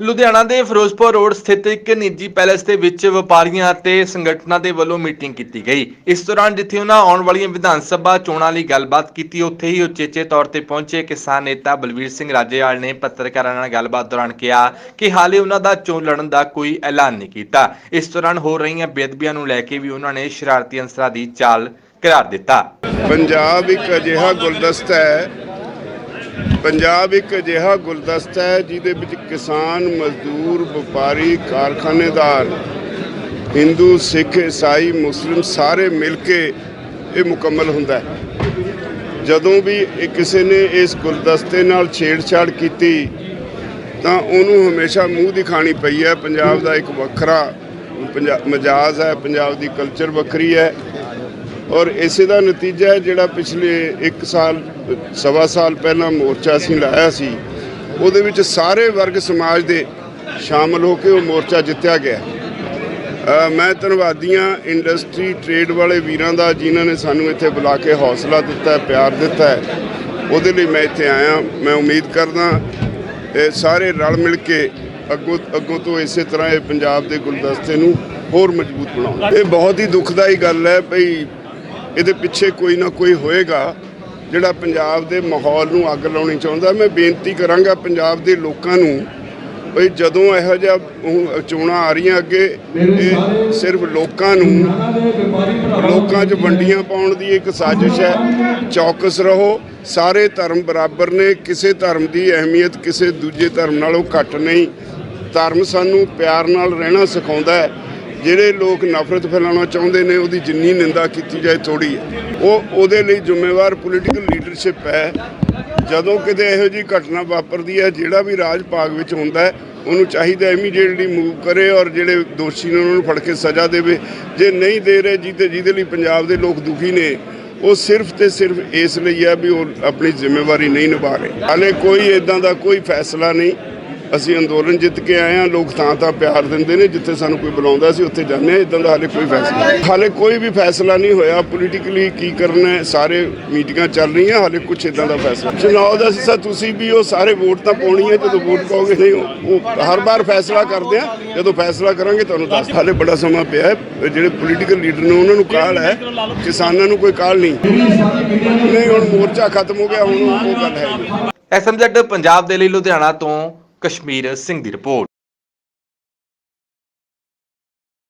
ਲੁਧਿਆਣਾ ਦੇ ਫਿਰੋਜ਼ਪੁਰ ਰੋਡ ਸਥਿਤ ਇੱਕ ਨਿੱਜੀ ਪੈਲੇਸ ਦੇ ਵਿੱਚ ਵਪਾਰੀਆਂ ਅਤੇ ਸੰਗਠਨਾਂ ਦੇ ਵੱਲੋਂ ਮੀਟਿੰਗ ਕੀਤੀ ਗਈ। ਇਸ ਦੌਰਾਨ ਜਿੱਥੇ ਉਹਨਾਂ ਆਉਣ ਵਾਲੀਆਂ ਵਿਧਾਨ ਸਭਾ ਚੋਣਾਂ ਲਈ ਗੱਲਬਾਤ ਕੀਤੀ, ਉੱਥੇ ਹੀ ਉਚੇਚੇ ਤੌਰ ਤੇ ਪਹੁੰਚੇ ਕਿਸਾਨ ਨੇਤਾ ਬਲਵੀਰ ਸਿੰਘ ਰਾਜੇਵਾਲ ਨੇ ਪੱਤਰਕਾਰਾਂ ਨਾਲ ਗੱਲਬਾਤ ਦੌਰਾਨ ਕਿਹਾ ਕਿ ਹਾਲੇ ਉਹਨਾਂ ਦਾ ਚੋਣ ਲੜਨ ਦਾ ਕੋਈ ਐਲਾਨ ਨਹੀਂ ਕੀਤਾ। ਇਸ ਦੌਰਾਨ ਹੋ ਰਹੀਆਂ ਬੇਅਦਬੀਆਂ ਨੂੰ ਲੈ ਕੇ ਵੀ ਉਹਨਾਂ ਨੇ ਸ਼ਰਾਰਤੀ ਅੰਸਰਾਂ ਦੀ ਚਾਲ ਕਰਾਰ ਦਿੱਤਾ। ਪੰਜਾਬ ਇੱਕ ਅਜਿਹਾ ਗੁਲਦਸਤਾ ਹੈ ਪੰਜਾਬ ਇੱਕ ਅਜਿਹਾ ਗੁਲਦਸਤਾ ਹੈ ਜਿਹਦੇ ਵਿੱਚ ਕਿਸਾਨ, ਮਜ਼ਦੂਰ, ਵਪਾਰੀ, ਕਾਰਖਾਨੇਦਾਰ, ਹਿੰਦੂ, ਸਿੱਖ, ਈਸਾਈ, ਮੁਸਲਿਮ ਸਾਰੇ ਮਿਲ ਕੇ ਇਹ ਮੁਕੰਮਲ ਹੁੰਦਾ ਹੈ। ਜਦੋਂ ਵੀ ਕਿਸੇ ਨੇ ਇਸ ਗੁਲਦਸਤੇ ਨਾਲ ਛੇੜਛਾੜ ਕੀਤੀ, ਤਾਂ ਉਹਨੂੰ ਹਮੇਸ਼ਾ ਮੂੰਹ ਦਿਖਾਣੀ ਪਈ ਹੈ। ਪੰਜਾਬ ਦਾ ਇੱਕ ਵੱਖਰਾ ਪੰਜਾ- ਮਜਾਜ਼ ਹੈ, ਪੰਜਾਬ ਦੀ ਕਲਚਰ ਵੱਖਰੀ ਹੈ। ਔਰ ਇਸੇ ਦਾ ਨਤੀਜਾ ਹੈ ਜਿਹੜਾ ਪਿਛਲੇ 1 ਸਾਲ, ਸਵਾ ਸਾਲ ਪਹਿਲਾਂ ਮੋਰਚਾ ਅਸੀਂ ਲਾਇਆ ਸੀ, ਉਹਦੇ ਵਿੱਚ ਸਾਰੇ ਵਰਗ ਸਮਾਜ ਦੇ ਸ਼ਾਮਲ ਹੋ ਕੇ ਉਹ ਮੋਰਚਾ ਜਿੱਤਿਆ ਗਿਆ। ਮੈਂ ਧੰਨਵਾਦੀਆਂ ਇੰਡਸਟਰੀ ਟ੍ਰੇਡ ਵਾਲੇ ਵੀਰਾਂ ਦਾ ਜਿਨ੍ਹਾਂ ਨੇ ਸਾਨੂੰ ਇੱਥੇ ਬੁਲਾ ਕੇ ਹੌਸਲਾ ਦਿੱਤਾ, ਪਿਆਰ ਦਿੱਤਾ ਉਹਦੇ ਲਈ ਮੈਂ ਇੱਥੇ ਆਇਆ। ਮੈਂ ਉਮੀਦ ਕਰਦਾ ਇਹ ਸਾਰੇ ਰਲ ਮਿਲ ਕੇ ਅੱਗੋਂ ਅੱਗੋਂ ਤੋਂ ਇਸੇ ਤਰ੍ਹਾਂ ਇਹ ਪੰਜਾਬ ਦੇ ਗੁਲਦਸਤੇ ਨੂੰ ਹੋਰ ਮਜ਼ਬੂਤ ਬਣਾਉਣ। ਇਹ ਬਹੁਤ ਹੀ ਦੁਖਦਾਈ ਗੱਲ ਹੈ, ਭਈ ਇਹਦੇ ਪਿੱਛੇ ਕੋਈ ਨਾ ਕੋਈ ਹੋਏਗਾ, ਜਿਹੜਾ ਪੰਜਾਬ ਦੇ ਮਾਹੌਲ ਨੂੰ ਅੱਗ ਲਾਉਣੀ ਚਾਹੁੰਦਾ। ਮੈਂ ਬੇਨਤੀ ਕਰਾਂਗਾ ਪੰਜਾਬ ਦੇ ਲੋਕਾਂ ਨੂੰ ਭਈ ਜਦੋਂ ਇਹੋ ਜਿਹਾ ਚੋਣਾਂ ਆ ਰਹੀਆਂ ਅੱਗੇ ਇਹ ਸਿਰਫ ਲੋਕਾਂ ਨੂੰ, ਲੋਕਾਂ 'ਚ ਵੰਡੀਆਂ ਪਾਉਣ ਦੀ ਇੱਕ ਸਾਜ਼ਿਸ਼ ਹੈ। ਚੌਕਸ ਰਹੋ, ਸਾਰੇ ਧਰਮ ਬਰਾਬਰ ਨੇ, ਕਿਸੇ ਧਰਮ ਦੀ ਅਹਿਮੀਅਤ ਕਿਸੇ ਦੂਜੇ ਧਰਮ ਨਾਲੋਂ ਘੱਟ ਨਹੀਂ। ਧਰਮ ਸਾਨੂੰ ਪਿਆਰ ਨਾਲ ਰਹਿਣਾ ਸਿਖਾਉਂਦਾ ਹੈ। ਜਿਹੜੇ ਲੋਕ ਨਫ਼ਰਤ ਫੈਲਾਉਣਾ ਚਾਹੁੰਦੇ ਨੇ, ਉਹਦੀ ਜਿੰਨੀ ਨਿੰਦਾ ਕੀਤੀ ਜਾਏ ਥੋੜੀ ਹੈ। ਉਹ ਉਹਦੇ ਲਈ ਜ਼ਿੰਮੇਵਾਰ ਪੋਲੀਟੀਕਲ ਲੀਡਰਸ਼ਿਪ ਹੈ। ਜਦੋਂ ਕਿਤੇ ਇਹੋ ਜੀ ਘਟਨਾ ਵਾਪਰਦੀ ਹੈ, ਜਿਹੜਾ ਵੀ ਰਾਜ ਭਾਗ ਵਿੱਚ ਹੁੰਦਾ ਹੈ, ਉਹਨੂੰ ਚਾਹੀਦਾ ਇਮੀਡੀਏਟਲੀ ਮੂਵ ਕਰੇ ਔਰ ਜਿਹੜੇ ਦੋਸ਼ੀ ਨੇ ਉਹਨਾਂ ਨੂੰ ਫੜ ਕੇ ਸਜ਼ਾ ਦੇਵੇ। ਜੇ ਨਹੀਂ ਦੇ ਰਹੇ, ਜਿਹਦੇ ਜਿਹਦੇ ਲਈ ਪੰਜਾਬ ਦੇ ਲੋਕ ਦੁਖੀ ਨੇ, ਉਹ ਸਿਰਫ ਤੇ ਸਿਰਫ ਇਸ ਲਈ ਹੈ ਵੀ ਉਹ ਆਪਣੀ ਜ਼ਿੰਮੇਵਾਰੀ ਨਹੀਂ ਨਿਭਾ ਰਹੇ। ਹਾਲੇ ਕੋਈ ਇਦਾਂ ਦਾ ਕੋਈ ਫੈਸਲਾ ਨਹੀਂ। ਅਸੀਂ ਅੰਦੋਲਨ ਜਿੱਤ ਕੇ ਆਏ ਹਾਂ, ਲੋਕ ਤਾਂ ਤਾਂ ਪਿਆਰ ਦਿੰਦੇ ਨੇ, ਜਿੱਥੇ ਸਾਨੂੰ ਕੋਈ ਬੁਲਾਉਂਦਾ ਸੀ ਉੱਥੇ ਜਾਂਦੇ ਹਾਂ ਇਦਾਂ ਦਾ ਹਾਲੇ ਕੋਈ ਫੈਸਲਾ ਹਾਲੇ ਕੋਈ ਵੀ ਫੈਸਲਾ ਨਹੀਂ ਹੋਇਆ ਪੋਲੀਟੀਕਲੀ ਕੀ ਕਰਨਾ ਸਾਰੇ ਮੀਟਿੰਗਾਂ ਚੱਲ ਰਹੀਆਂ, ਹਾਲੇ ਕੁਝ ਇਦਾਂ ਦਾ ਫੈਸਲਾ ਚੁਣਾਵ ਦਾ ਸਿੱਸਾ ਤੁਸੀਂ ਵੀ ਉਹ ਸਾਰੇ ਵੋਟ ਤਾਂ ਪਾਉਣੀ ਹੈ, ਜਦੋਂ ਵੋਟ ਪਾਓਗੇ ਨਹੀਂ, ਉਹ ਹਰ ਵਾਰ ਫੈਸਲਾ ਕਰਦੇ ਆ ਜਦੋਂ ਫੈਸਲਾ ਕਰਾਂਗੇ ਤੁਹਾਨੂੰ ਦੱਸ ਹਾਲੇ ਬੜਾ ਸਮਾਂ ਪਿਆ ਹੈ, ਜਿਹੜੇ ਪੋਲੀਟੀਕਲ ਲੀਡਰ ਨੇ, ਉਹਨਾਂ ਨੂੰ ਕਾਹਲ ਹੈ, ਕਿਸਾਨਾਂ ਨੂੰ ਕੋਈ ਕਾਹਲ ਨਹੀਂ। ਨਹੀਂ, ਹੁਣ ਮੋਰਚਾ ਖਤਮ ਹੋ ਗਿਆ, ਹੁਣ ਉਹ ਗੱਲ ਹੈ ਐਸਐਮਜ਼ੈਡ ਪੰਜਾਬ ਦੇ ਲਈ ਲੁਧਿਆਣਾ ਤੋਂ ਕਸ਼ਮੀਰ ਸਿੰਘ ਦੀ ਰਿਪੋਰਟ